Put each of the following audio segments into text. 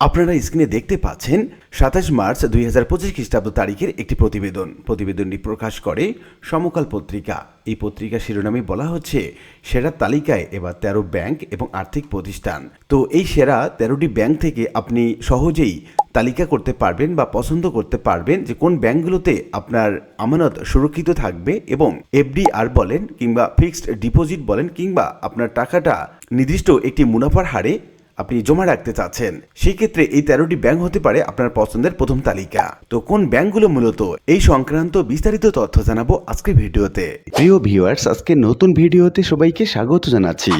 আপনারা স্ক্রিনে দেখতে পাচ্ছেন সাতাশ মার্চ দুই হাজার পঁচিশ খ্রিস্টাব্দ তারিখের একটি প্রতিবেদন। প্রতিবেদনটি প্রকাশ করে সমকাল পত্রিকা। এই পত্রিকা শিরোনামে বলা হচ্ছে, সেরা তালিকায় এবার তেরো ব্যাংক এবং আর্থিক প্রতিষ্ঠান। তো এই সেরা তেরোটি ব্যাংক থেকে আপনি সহজেই তালিকা করতে পারবেন বা পছন্দ করতে পারবেন যে কোন ব্যাংকগুলোতে আপনার আমানত সুরক্ষিত থাকবে এবং এফডিআর বলেন কিংবা ফিক্সড ডিপোজিট বলেন কিংবা আপনার টাকাটা নির্দিষ্ট একটি মুনাফার হারে আপনি জমা রাখতে চাচ্ছেন সেক্ষেত্রে এই তেরোটি ব্যাংক হতে পারে আপনার পছন্দের প্রথম তালিকা। তো কোন ব্যাংকগুলো মূলত? এই সংক্রান্ত বিস্তারিত তথ্য জানাব আজকের ভিডিওতে। প্রিয় ভিউয়ার্স, আজকে নতুন ভিডিওতে সবাইকে স্বাগত জানাচ্ছি।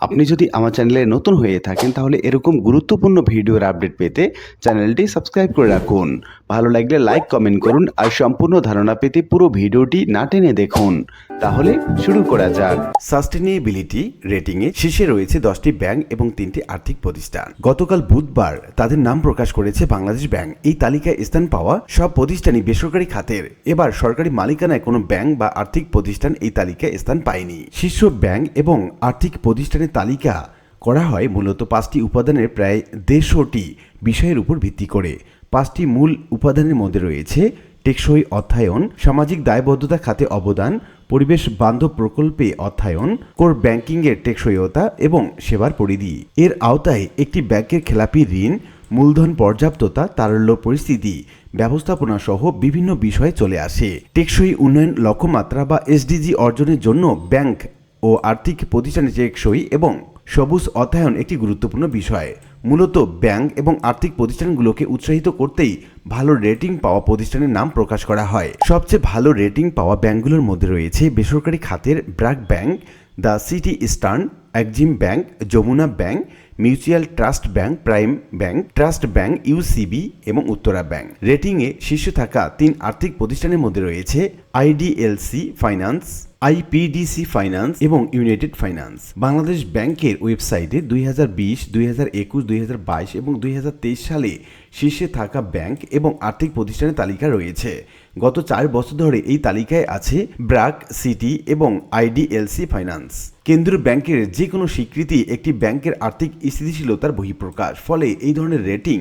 আপনি যদি আমার চ্যানেলে নতুন হয়ে থাকেন, তাহলে এরকম গুরুত্বপূর্ণ ভিডিওর আপডেট পেতে চ্যানেলটি সাবস্ক্রাইব করে রাখুন। ভালো লাগলে লাইক কমেন্ট করুন আর সম্পূর্ণ ধারণা পেতে পুরো ভিডিওটি না টেনে দেখুন। তাহলে শুরু করা যাক। সাস্টেনেবিলিটি রেটিংয়ে শীর্ষে রয়েছে দশটি ব্যাংক এবং তিনটি আর্থিক প্রতিষ্ঠান। গতকাল বুধবার তাদের নাম প্রকাশ করেছে বাংলাদেশ ব্যাংক। এই তালিকায় স্থান পাওয়া সব প্রতিষ্ঠানই বেসরকারি খাতের। এবার সরকারি মালিকানায় কোনো ব্যাংক বা আর্থিক প্রতিষ্ঠান এই তালিকায় স্থান পায়নি। শীর্ষ ব্যাংক এবং আর্থিক প্রতিষ্ঠানের তালিকা করা হয় মূলত পাঁচটি উপাদানের প্রায় দেড়শোটি বিষয়ের উপর ভিত্তি করে। পাঁচটি মূল উপাদানের মধ্যে রয়েছে টেকসই অর্থায়ন সামাজিক দায়বদ্ধতা খাতে অবদান, পরিবেশ বান্ধব প্রকল্পে অর্থায়ন কোর ব্যাংকিংয়ের টেকসইতা এবং সেবার পরিধি। এর আওতায় একটি ব্যাংকের খেলাপি ঋণ, মূলধন পর্যাপ্ততা, তারল্য পরিস্থিতি, ব্যবস্থাপনা সহ বিভিন্ন বিষয়ে চলে আসে। টেকসই উন্নয়ন লক্ষ্যমাত্রা বা এসডিজি অর্জনের জন্য ব্যাংক ও আর্থিক প্রতিষ্ঠানের টেকসই এবং সবুজ অর্থায়ন একটি গুরুত্বপূর্ণ বিষয়। মূলত ব্যাংক এবং আর্থিক প্রতিষ্ঠানগুলোকে উৎসাহিত করতেই ভালো রেটিং পাওয়া প্রতিষ্ঠানের নাম প্রকাশ করা হয়। সবচেয়ে ভালো রেটিং পাওয়া ব্যাংকগুলোর মধ্যে রয়েছে বেসরকারি খাতের BRAC Bank, the City Eastern, Exim Bank, Jamuna Bank, Mutual Trust Bank, Prime Bank, Trust Bank, UCB এবং উত্তরা ব্যাংক। রেটিংয়ে শীর্ষে থাকা তিন আর্থিক প্রতিষ্ঠানের মধ্যে রয়েছে আইডিএলসি ফাইন্যান্স, আইপিডিসি ফাইন্যান্স এবং ইউনাইটেড ফাইন্যান্স। বাংলাদেশ ব্যাংকের ওয়েবসাইটে দুই হাজার বিশ, দুই হাজার একুশ, দুই হাজার বাইশ এবং দুই হাজার তেইশ সালে শীর্ষে থাকা ব্যাংক এবং আর্থিক প্রতিষ্ঠানের তালিকা রয়েছে। গত চার বছর ধরে এই তালিকায় আছে ব্রাক, সিটি এবং আইডিএলসি ফাইন্যান্স। কেন্দ্রীয় ব্যাংকের যে কোনো স্বীকৃতি একটি ব্যাংকের আর্থিক স্থিতিশীলতার বহিঃপ্রকাশ, ফলে এই ধরনের রেটিং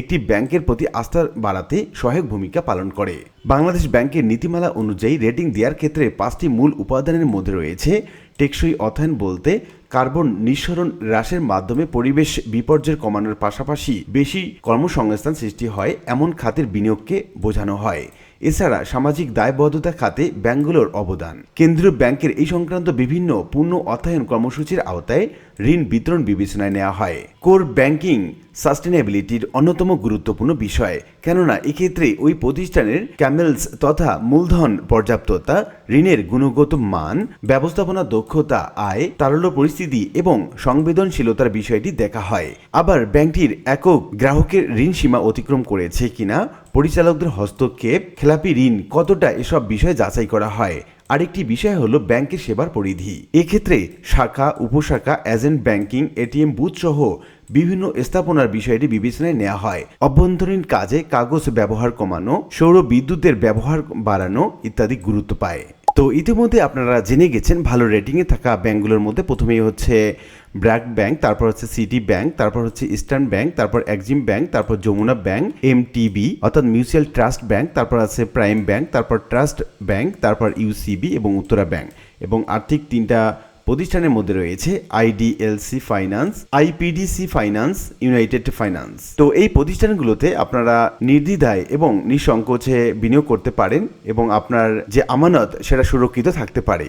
একটি ব্যাংকের প্রতি আস্থা বাড়াতে সহায়ক ভূমিকা পালন করে। বাংলাদেশ ব্যাংকের নীতিমালা অনুযায়ী রেটিং দেওয়ার ক্ষেত্রে পাঁচটি মূল উপাদানের মধ্যে রয়েছে টেকসই অর্থায়ন বলতে কার্বন নিঃসরণ হ্রাসের মাধ্যমে পরিবেশ বিপর্যয় কমানোর পাশাপাশি বেশি কর্মসংস্থান সৃষ্টি হয়, এমন খাতের বিনিয়োগকে বোঝানো হয়। এছাড়া সামাজিক দায়বদ্ধতা খাতে ব্যাংকগুলোর অবদান। কেন্দ্রীয় ব্যাংকের এই সংক্রান্ত বিভিন্ন পূর্ণ অর্থায়ন কর্মসূচির আওতায় ঋণ বিতরণ বিবেচনায় নেওয়া হয়। কোর ব্যাংকিং সাস্টেনেবিলিটির অন্যতম গুরুত্বপূর্ণ বিষয়। কেননা, এক্ষেত্রে ওই প্রতিষ্ঠানের ক্যামেলস তথা মূলধন পর্যাপ্ততা, ঋণের গুণগত মান, ব্যবস্থাপনা দক্ষতা, আয়, তারল্য পরিস্থিতি এবং সংবেদনশীলতার বিষয়টি দেখা হয়। আবার ব্যাংকটির একক গ্রাহকের ঋণ সীমা অতিক্রম করেছে কিনা পরিচালকদের হস্তক্ষেপ, খেলাপি, ঋণ, কতটা এসব বিষয় যাচাই করা হয়? আরেকটি বিষয় হলো ব্যাংকের সেবার পরিধি। এক্ষেত্রে শাখা, উপশাখা, এজেন্ট ব্যাংকিং, এটিএম বুথ সহ বিভিন্ন স্থাপনার বিষয়টি বিবেচনায় নেওয়া হয়। অভ্যন্তরীণ কাজে কাগজ ব্যবহার কমানো, সৌর বিদ্যুতের ব্যবহার বাড়ানো ইত্যাদি গুরুত্ব পায়। তো ইতিমধ্যে আপনারা জেনে গেছেন, ভালো রেটিংয়ে থাকা ব্যাংকগুলোর মধ্যে প্রথমেই হচ্ছে ব্র্যাক ব্যাংক তারপর হচ্ছে সিটি ব্যাংক তারপর হচ্ছে ইস্টার্ন ব্যাংক তারপর এক্সিম ব্যাংক তারপর যমুনা ব্যাংক এমটিবি অর্থাৎ মিউচুয়াল ট্রাস্ট ব্যাংক তারপর আছে প্রাইম ব্যাংক তারপর ট্রাস্ট ব্যাংক তারপর ইউসিবি এবং উত্তরা ব্যাংক এবং আর্থিক তিনটা প্রতিষ্ঠানের মধ্যে রয়েছে IDLC Finance IPDC Finance United Finance তো এই প্রতিষ্ঠানগুলোতে আপনারা নির্দ্বিধায় এবং নিঃসংকোচে বিনিয়োগ করতে পারেন এবং আপনার যে আমানত সেটা সুরক্ষিত থাকতে পারে।